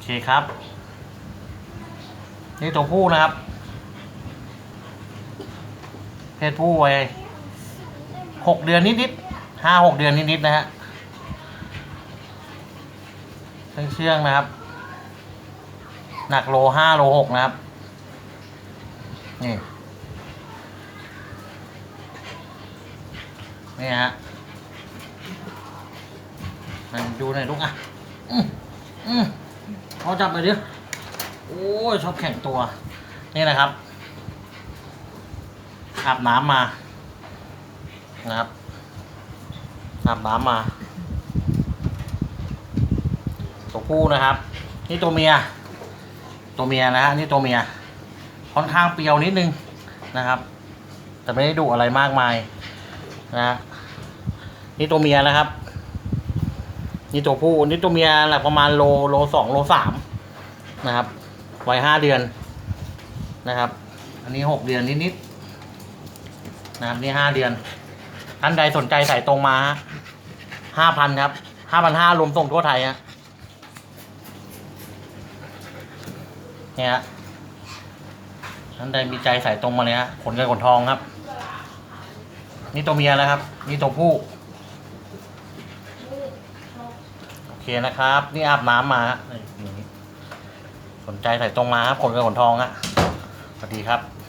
อเคครับ นี่ตัวผู้นะครับ เพศผู้วัยหกเดือนนิดๆห้าหกเดือนนิดๆนะฮะเชื่องเชื่องๆนะครับ หนักโลห้าโลหกนะครับ นี่ นี่ฮะมันดูหน่อยลูกอะ อืมอืม เขาจับไปดิ โอ้ยชอบแข่งตัว นี่นะครับ อาบน้ำมา นะครับ อาบน้ำมา ตัวผู้นะครับ นี่ตัวเมีย ตัวเมียนะฮะ นี่ตัวเมีย ค่อนข้างเปรียวนิดนึงนะครับ แต่ไม่ได้ดุอะไรมากมายนะนี่ตัวเมียนะครับ นี่ตัวผู้นี่ตัวเมียหละประมาณโลโลสองโลสามนะครับวัยห้าเดือนนะครับ อันนี้หกเดือนนิดๆนะครับนี่ห้าเดือนท่านใดสนใจใส่ตรงมาห้าพันครับห้าพันห้ารวมส่งทั่วไทยฮะเนี่ยฮะท่านใดมีใจใส่ตรงมาเลยฮะขนเงินขนทองครับ นี่ตัวเมียแล้วครับ นี่ตัวผู้ โอเค นะครับ นี่อาบน้ำมาสนใจใส่ตรงมาครับขนเงินขนทองฮะสวัสดีครับ